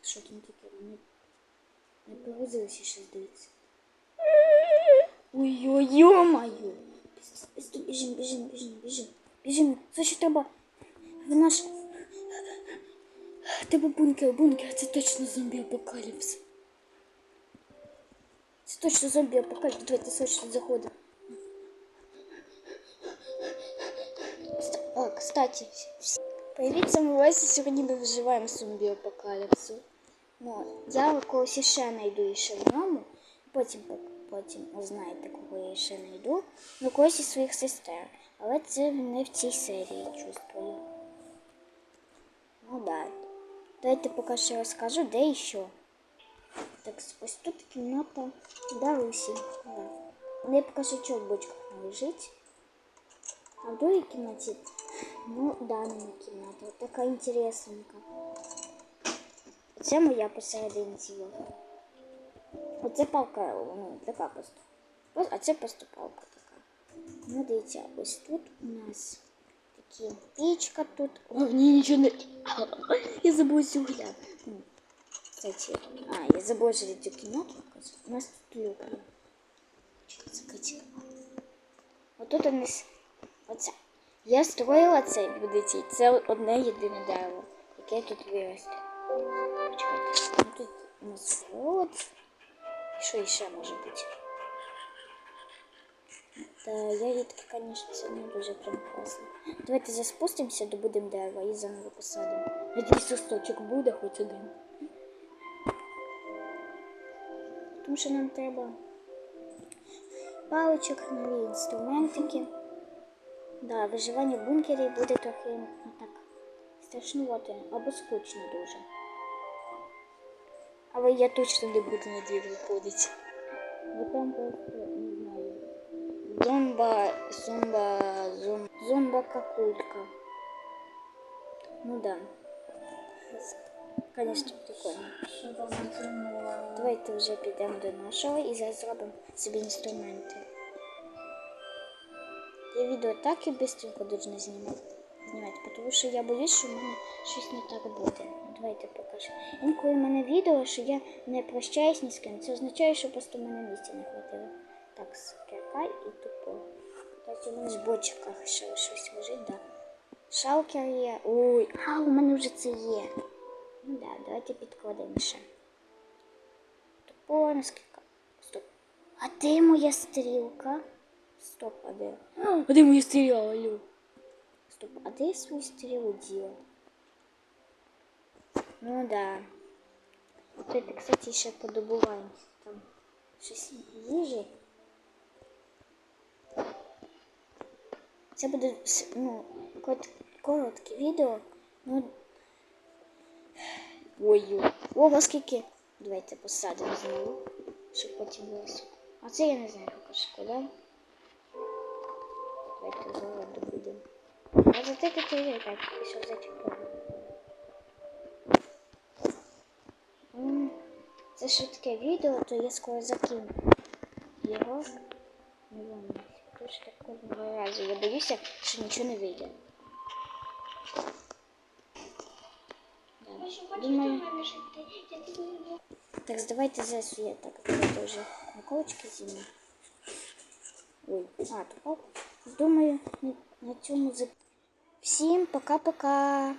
Так, що там таке? Не, не погрузилося ще, здається. Ой-ой, ё-моё! Біжим, біжим, біжим, біжим. Біжим. Це ще треба. В наш. Тебе бункер, бункер, це точно зомбі-апокаліпс. Це точно зомбі-апокаліпс. Давайте срочно заходимо. Ст- А, кстати, вс- привіт, саме Вася. Сьогодні ми виживаємо з зомбі-апокаліпсу. Ну, я когось іще знайду ще в ньому. Потім, потім узнаєте, кого я ще знайду. Ну, когось із своїх сестер. Але це не в цій серії, чувствую. Ну да. Давайте поки що розкажу, де і що. Так, ось тут кімната Дарусі. Да. Мені поки що чого в бочках не лежить. А в другій кімнаті, ну, Данина кімната. От така інтересненька. Це моя посередині ціла. Оце палка, ну, така просто. А це просто палка така. Ну, дивіться, ось тут у нас такі пічка тут. Ні, нічого не. Я забула цю глянути. Ну, Кстати, а, я забула цю кімнату. У нас тут люк. це? Отут у нас оце. Я строїла цей будинок. Це одне єдине дерево, яке тут виросте. Почекайте. Ну, тут у нас вот. І що ще може бути? Та ягідки, звісно, це не прям класно. Давайте заспустимося, добудемо дерева і заново посадимо. Надіюсь, листочок буде хоч один. Тому що нам треба паличок, нові інструментики. Да, виживання в бункері буде трохи ну, так страшнувати або скучно дуже. Але я точно не буду на двір виходити. Бо там просто не знаю. Зомба, зомба, зом, зомба какулька. Ну да. Конечно, прикольно. Давайте вже підемо до нашого і зараз зробимо собі інструменти. Я відео так і швидко должна знімати, Знімати, тому що я боюсь, що в мене щось не так буде. Давайте покажу. Інколи в мене відео, що я не прощаюсь ні з ким, це означає, що просто в мене місця не хватило. Так, скерка і тупо. Кстати, у мене в бочках ще щось лежить, да. Шалкер є. Ой, а у мене вже це є. Ну да, давайте підкладемо ще. Тупо наскільки. Стоп. А де моя стрілка? Стоп, а де? А де моя стріла, алло? Стоп, а де я свою стрілу діла? Ну да. Тут, кстати, ще подобуваємо. Там щось їжі. Це буде ну, коротке відео. Ну. Ой-ой. Ого, скільки. Давайте посадимо знову, щоб потім було. А це я не знаю, поки куди. Давайте зараз добудемо. А за те таке я так пішов зачіпав. Це швидке відео, то я скоро закину його. Не. Тому що так кожного разу я боюся, що нічого не вийде. Думаю, так, давайте зараз я так вже наколочки зіму. Ой, а, то палку. Думаю, на, цьому за Всім пока-пока.